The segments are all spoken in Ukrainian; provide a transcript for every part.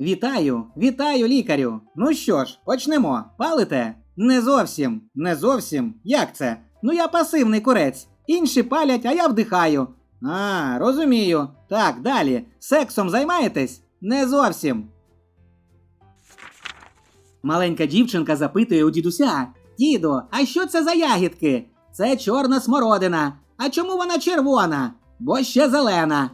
Вітаю, вітаю, лікарю. Ну що ж, почнемо. Палите? Не зовсім, не зовсім. Як це? Ну я пасивний курець. Інші палять, а я вдихаю. А, розумію. Так, далі. Сексом займаєтесь? Не зовсім. Маленька дівчинка запитує у дідуся: Діду, а що це за ягідки? Це чорна смородина. А чому вона червона? Бо ще зелена.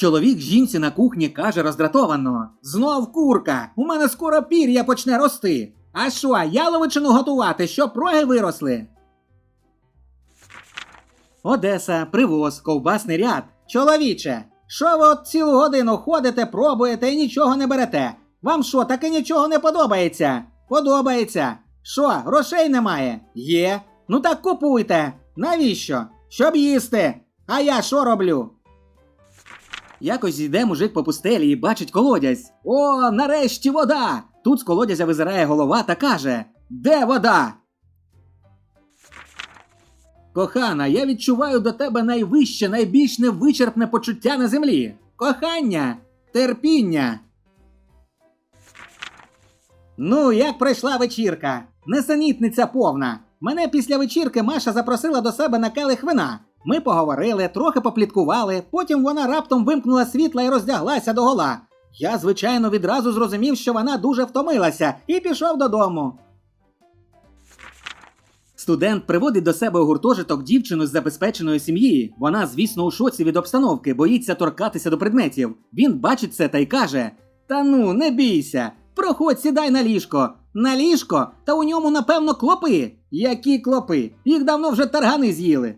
Чоловік жінці на кухні каже роздратовано: Знов курка, у мене скоро пір'я почне рости. А що, яловичину готувати, щоб роги виросли? Одеса, привоз, ковбасний ряд. Чоловіче, що ви от цілу годину ходите, пробуєте і нічого не берете? Вам що, таки нічого не подобається? Подобається. Що, грошей немає? Є. Ну так купуйте. Навіщо? Щоб їсти. А я що роблю? Якось йде мужик по пустелі і бачить колодязь. О, нарешті вода! Тут з колодязя визирає голова та каже: Де вода? Кохана, я відчуваю до тебе найвище, найбільш невичерпне почуття на землі. Кохання, терпіння. Ну, як пройшла вечірка? Несенітниця повна. Мене після вечірки Маша запросила до себе на келих вина. Ми поговорили, трохи попліткували, потім вона раптом вимкнула світла і роздяглася догола. Я, звичайно, відразу зрозумів, що вона дуже втомилася, і пішов додому. Студент приводить до себе у гуртожиток дівчину з забезпеченої сім'ї. Вона, звісно, у шоці від обстановки, боїться торкатися до предметів. Він бачить це та й каже: Та ну, не бійся, проходь, сідай на ліжко. На ліжко, та у ньому, напевно, клопи. Які клопи? Їх давно вже таргани з'їли.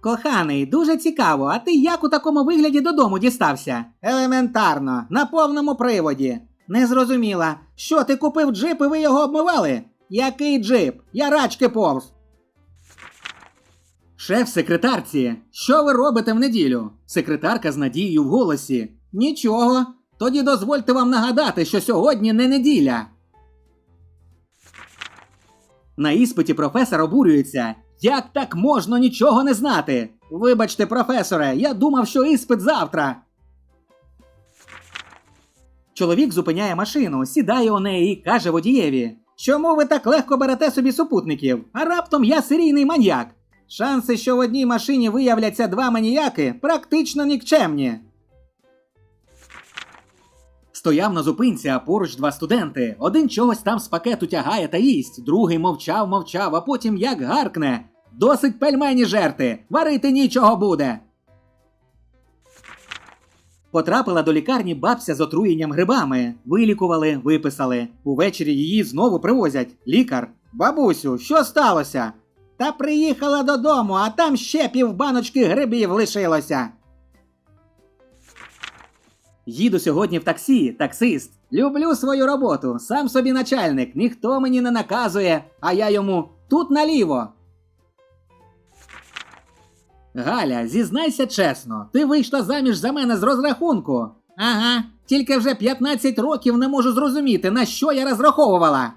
Коханий, дуже цікаво, а ти як у такому вигляді додому дістався? Елементарно, на повному приводі. Не зрозуміла. Що ти купив джип і ви його обмивали? Який джип? Я рачки повз. Шеф секретарці, що ви робите в неділю? Секретарка з надією в голосі. Нічого. Тоді дозвольте вам нагадати, що сьогодні не неділя. На іспиті професор обурюється. Як так можна нічого не знати? Вибачте, професоре, я думав, що іспит завтра. Чоловік зупиняє машину, сідає у неї і каже водієві: Чому ви так легко берете собі супутників? А раптом я серійний маньяк. Шанси, що в одній машині виявляться два маніяки, практично нікчемні. Стояв на зупинці, а поруч два студенти. Один чогось там з пакету тягає та їсть, другий мовчав, мовчав, а потім як гаркне. Досить пельмені жерти, варити нічого буде. Потрапила до лікарні бабця з отруєнням грибами. Вилікували, виписали. Увечері її знову привозять. Лікар. Бабусю, що сталося? Та приїхала додому, а там ще півбаночки грибів лишилося. Їду сьогодні в таксі, таксист. Люблю свою роботу, сам собі начальник, ніхто мені не наказує, а я йому тут наліво. Галя, зізнайся чесно, ти вийшла заміж за мене з розрахунку. Ага, тільки вже 15 років не можу зрозуміти, на що я розраховувала.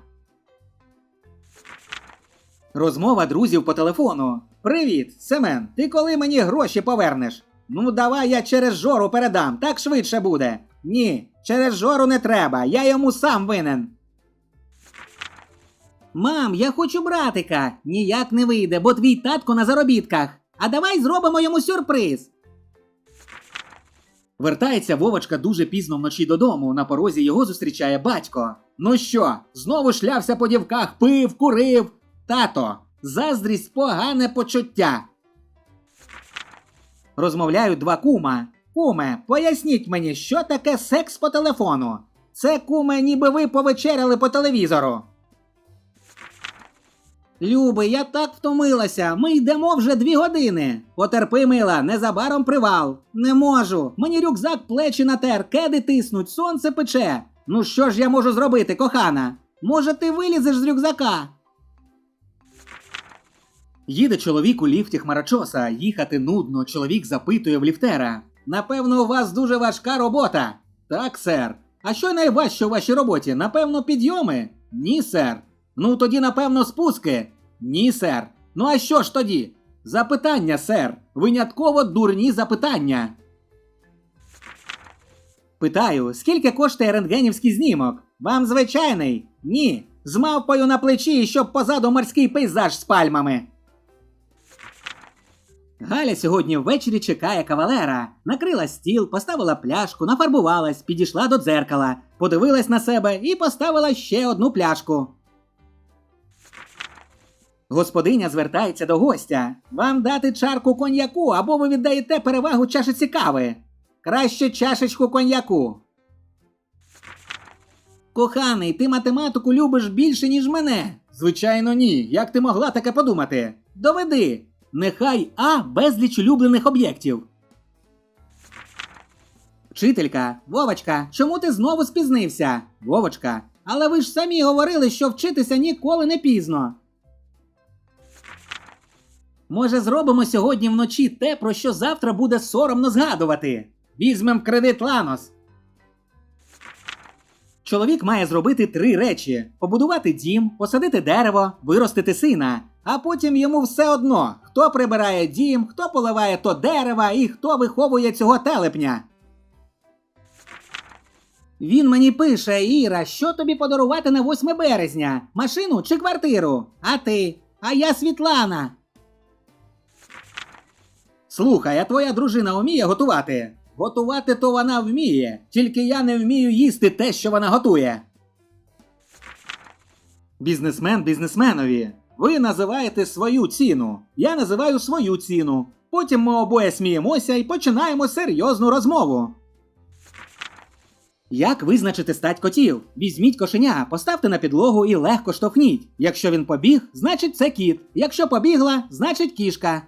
Розмова друзів по телефону. Привіт, Семен. Ти коли мені гроші повернеш? Ну, давай я через жору передам, так швидше буде. Ні, через жору не треба, я йому сам винен. Мам, я хочу братика. Ніяк не вийде, бо твій татко на заробітках. А давай зробимо йому сюрприз. Вертається Вовочка дуже пізно вночі додому. На порозі його зустрічає батько. Ну що, знову шлявся по дівках, пив, курив. Тато, заздрість погане почуття. Розмовляють два кума. Куме, поясніть мені, що таке секс по телефону. Це куме, ніби ви повечеряли по телевізору. Люби, я так втомилася. Ми йдемо вже дві години. Потерпи, мила, незабаром привал. Не можу. Мені рюкзак плечі натер, кеди тиснуть, сонце пече. Ну що ж я можу зробити, кохана? Може, ти вилізеш з рюкзака? Їде чоловік у ліфті хмарочоса. Їхати нудно. Чоловік запитує в ліфтера. Напевно, у вас дуже важка робота. Так, сер. А що найважче у вашій роботі? Напевно, підйоми? Ні, сер. Ну тоді, напевно, спуски. Ні, сер. Ну а що ж тоді? Запитання, сер. Винятково дурні запитання. Питаю, скільки коштує рентгенівський знімок? Вам звичайний? Ні. З мавпою на плечі, щоб позаду морський пейзаж з пальмами. Галя сьогодні ввечері чекає кавалера. Накрила стіл, поставила пляшку, нафарбувалась, підійшла до дзеркала, подивилась на себе і поставила ще одну пляшку. Господиня звертається до гостя. Вам дати чарку коньяку або ви віддаєте перевагу чашиці кави. Краще чашечку коньяку. Коханий, ти математику любиш більше, ніж мене. Звичайно, ні. Як ти могла таке подумати? Доведи. Нехай А безліч улюблених об'єктів. Вчителька, Вовочка, чому ти знову спізнився? Вовочка, але ви ж самі говорили, що вчитися ніколи не пізно. Може, зробимо сьогодні вночі те, про що завтра буде соромно згадувати. Візьмем кредит Ланос. Чоловік має зробити три речі: побудувати дім, посадити дерево, виростити сина. А потім йому все одно, хто прибирає дім, хто поливає то дерева і хто виховує цього телепня. Він мені пише, Іра, що тобі подарувати на 8 березня? Машину чи квартиру? А ти? А я Світлана. Слухай, а твоя дружина вміє готувати? Готувати то вона вміє, тільки я не вмію їсти те, що вона готує. Бізнесмен бізнесменові. Ви називаєте свою ціну. Я називаю свою ціну. Потім ми обоє сміємося і починаємо серйозну розмову. Як визначити стать котів? Візьміть кошеня, поставте на підлогу і легко штовхніть. Якщо він побіг, значить це кіт. Якщо побігла, значить кішка.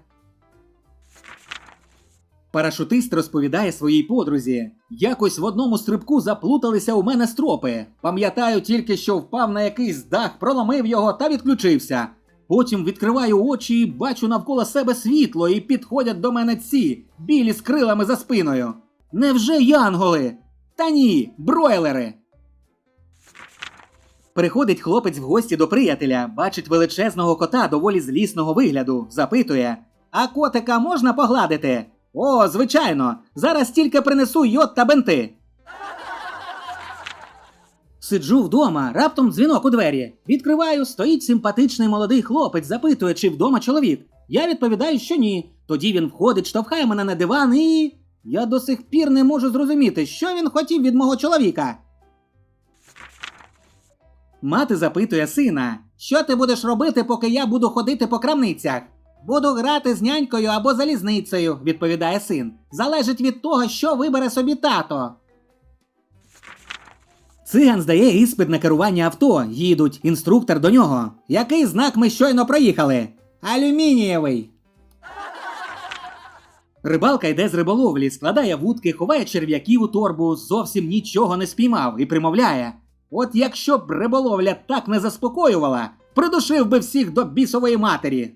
Парашутист розповідає своїй подрузі. Якось в одному стрибку заплуталися у мене стропи. Пам'ятаю тільки, що впав на якийсь дах, проломив його та відключився. Потім відкриваю очі і бачу навколо себе світло, і підходять до мене ці білі з крилами за спиною. Невже янголи? Та ні, бройлери. Приходить хлопець в гості до приятеля, бачить величезного кота доволі злісного вигляду, запитує: А котика можна погладити? О, звичайно, зараз тільки принесу йод та бенти. Сиджу вдома, раптом дзвінок у двері. Відкриваю, стоїть симпатичний молодий хлопець, запитує, чи вдома чоловік. Я відповідаю, що ні. Тоді він входить, штовхає мене на диван і. Я до сих пір не можу зрозуміти, що він хотів від мого чоловіка. Мати запитує сина: Що ти будеш робити, поки я буду ходити по крамницях? Буду грати з нянькою або залізницею, відповідає син. Залежить від того, що вибере собі тато. Циган здає іспит на керування авто. Їдуть. Інструктор до нього. Який знак ми щойно проїхали? Алюмінієвий. Рибалка йде з риболовлі, складає вудки, ховає черв'яків у торбу, зовсім нічого не спіймав і примовляє. От якщо б риболовля так не заспокоювала, придушив би всіх до бісової матері.